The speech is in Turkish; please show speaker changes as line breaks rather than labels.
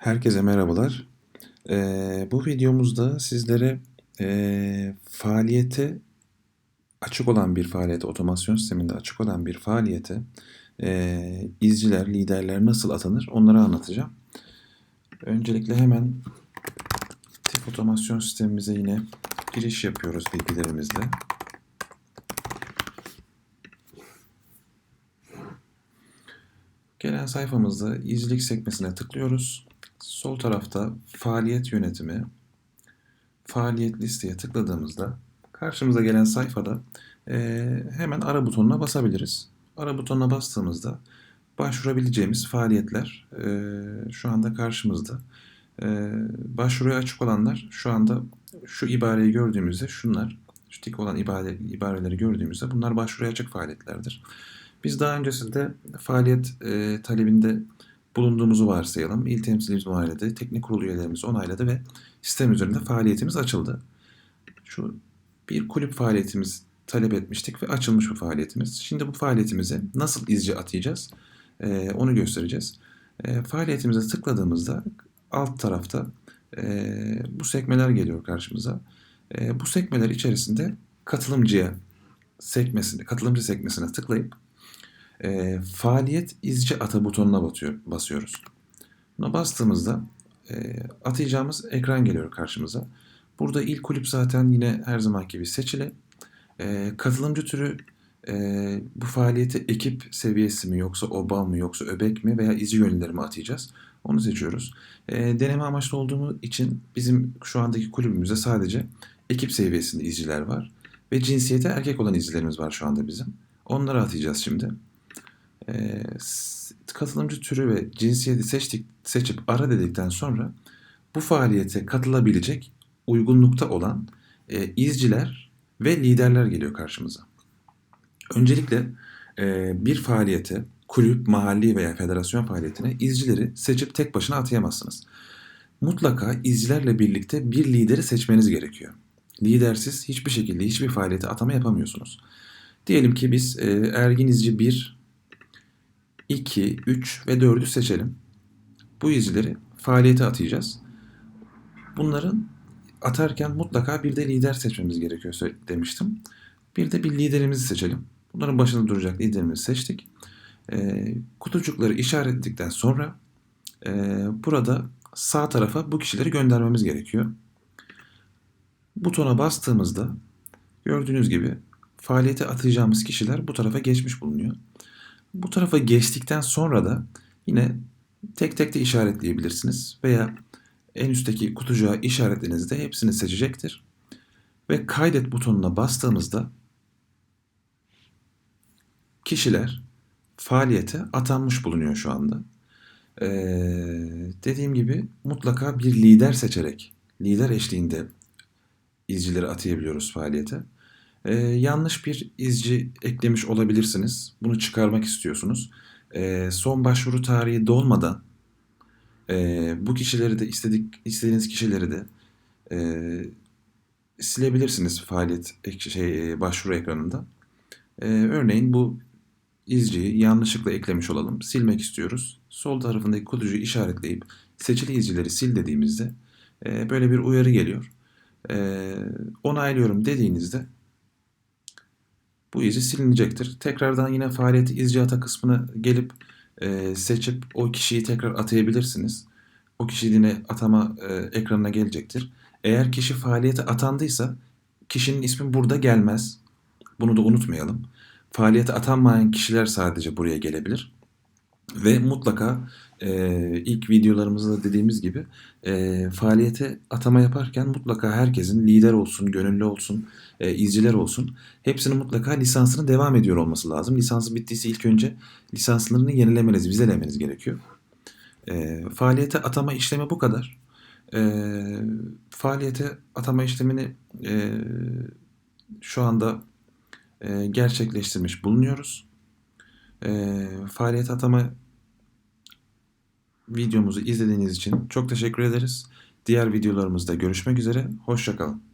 Herkese merhabalar. Ee, bu videomuzda sizlere e, faaliyete açık olan bir faaliyete, otomasyon sisteminde açık olan bir faaliyete e, izciler, liderler nasıl atanır onları anlatacağım. Öncelikle hemen tip otomasyon sistemimize yine giriş yapıyoruz bilgilerimizle. Gelen sayfamızda izcilik sekmesine tıklıyoruz. Sol tarafta faaliyet yönetimi, faaliyet listeye tıkladığımızda karşımıza gelen sayfada e, hemen ara butonuna basabiliriz. Ara butonuna bastığımızda başvurabileceğimiz faaliyetler e, şu anda karşımızda. E, başvuruya açık olanlar şu anda şu ibareyi gördüğümüzde şunlar, şu tik olan ibare, ibareleri gördüğümüzde bunlar başvuruya açık faaliyetlerdir. Biz daha öncesinde faaliyet e, talebinde bulunduğumuzu varsayalım. İl temsilcimiz muayenede, teknik kurulu üyelerimiz onayladı ve sistem üzerinde faaliyetimiz açıldı. Şu bir kulüp faaliyetimiz talep etmiştik ve açılmış bu faaliyetimiz. Şimdi bu faaliyetimize nasıl izci atayacağız? Ee, onu göstereceğiz. Ee, faaliyetimize tıkladığımızda alt tarafta e, bu sekmeler geliyor karşımıza. E, bu sekmeler içerisinde katılımcıya sekmesine, katılımcı sekmesine tıklayıp e, faaliyet izci ata butonuna batıyor, basıyoruz. Buna bastığımızda e, atayacağımız ekran geliyor karşımıza. Burada ilk kulüp zaten yine her zamanki gibi seçili. E, katılımcı türü e, bu faaliyeti ekip seviyesi mi yoksa oba mı yoksa öbek mi veya izci gönülleri mi atayacağız? Onu seçiyoruz. E, deneme amaçlı olduğumuz için bizim şu andaki kulübümüzde sadece ekip seviyesinde izciler var. Ve cinsiyete erkek olan izcilerimiz var şu anda bizim. Onları atayacağız şimdi e, katılımcı türü ve cinsiyeti seçtik, seçip ara dedikten sonra bu faaliyete katılabilecek uygunlukta olan e, izciler ve liderler geliyor karşımıza. Öncelikle e, bir faaliyete, kulüp, mahalli veya federasyon faaliyetine izcileri seçip tek başına atayamazsınız. Mutlaka izcilerle birlikte bir lideri seçmeniz gerekiyor. Lidersiz hiçbir şekilde hiçbir faaliyete atama yapamıyorsunuz. Diyelim ki biz e, ergin izci 1 2, 3 ve 4'ü seçelim. Bu izleri faaliyete atayacağız. Bunların atarken mutlaka bir de lider seçmemiz gerekiyor demiştim. Bir de bir liderimizi seçelim. Bunların başında duracak liderimizi seçtik. E, kutucukları işaretledikten sonra e, burada sağ tarafa bu kişileri göndermemiz gerekiyor. Butona bastığımızda gördüğünüz gibi faaliyete atayacağımız kişiler bu tarafa geçmiş bulunuyor. Bu tarafa geçtikten sonra da yine tek tek de işaretleyebilirsiniz veya en üstteki kutucuğa işaretlediğinizde hepsini seçecektir. Ve kaydet butonuna bastığımızda kişiler faaliyete atanmış bulunuyor şu anda. Ee, dediğim gibi mutlaka bir lider seçerek, lider eşliğinde izcileri atayabiliyoruz faaliyete. Ee, yanlış bir izci eklemiş olabilirsiniz. Bunu çıkarmak istiyorsunuz. Ee, son başvuru tarihi dolmadan e, bu kişileri de istedik istediğiniz kişileri de e, silebilirsiniz faaliyet şey e, başvuru ekranında. E, örneğin bu izciyi yanlışlıkla eklemiş olalım. Silmek istiyoruz. Sol tarafındaki kutucuğu işaretleyip seçili izcileri sil dediğimizde e, böyle bir uyarı geliyor. E, onaylıyorum dediğinizde bu izi silinecektir. Tekrardan yine faaliyeti izcihata kısmına gelip e, seçip o kişiyi tekrar atayabilirsiniz. O kişi yine atama e, ekranına gelecektir. Eğer kişi faaliyete atandıysa kişinin ismi burada gelmez. Bunu da unutmayalım. Faaliyete atanmayan kişiler sadece buraya gelebilir. Ve mutlaka e, ilk videolarımızda dediğimiz gibi e, faaliyete atama yaparken mutlaka herkesin lider olsun, gönüllü olsun, e, izciler olsun hepsinin mutlaka lisansının devam ediyor olması lazım. Lisansı bittiyse ilk önce lisanslarını yenilemeniz, vizelemeniz gerekiyor. E, faaliyete atama işlemi bu kadar. E, faaliyete atama işlemini e, şu anda e, gerçekleştirmiş bulunuyoruz. E, faaliyet atama videomuzu izlediğiniz için çok teşekkür ederiz. Diğer videolarımızda görüşmek üzere. Hoşçakalın.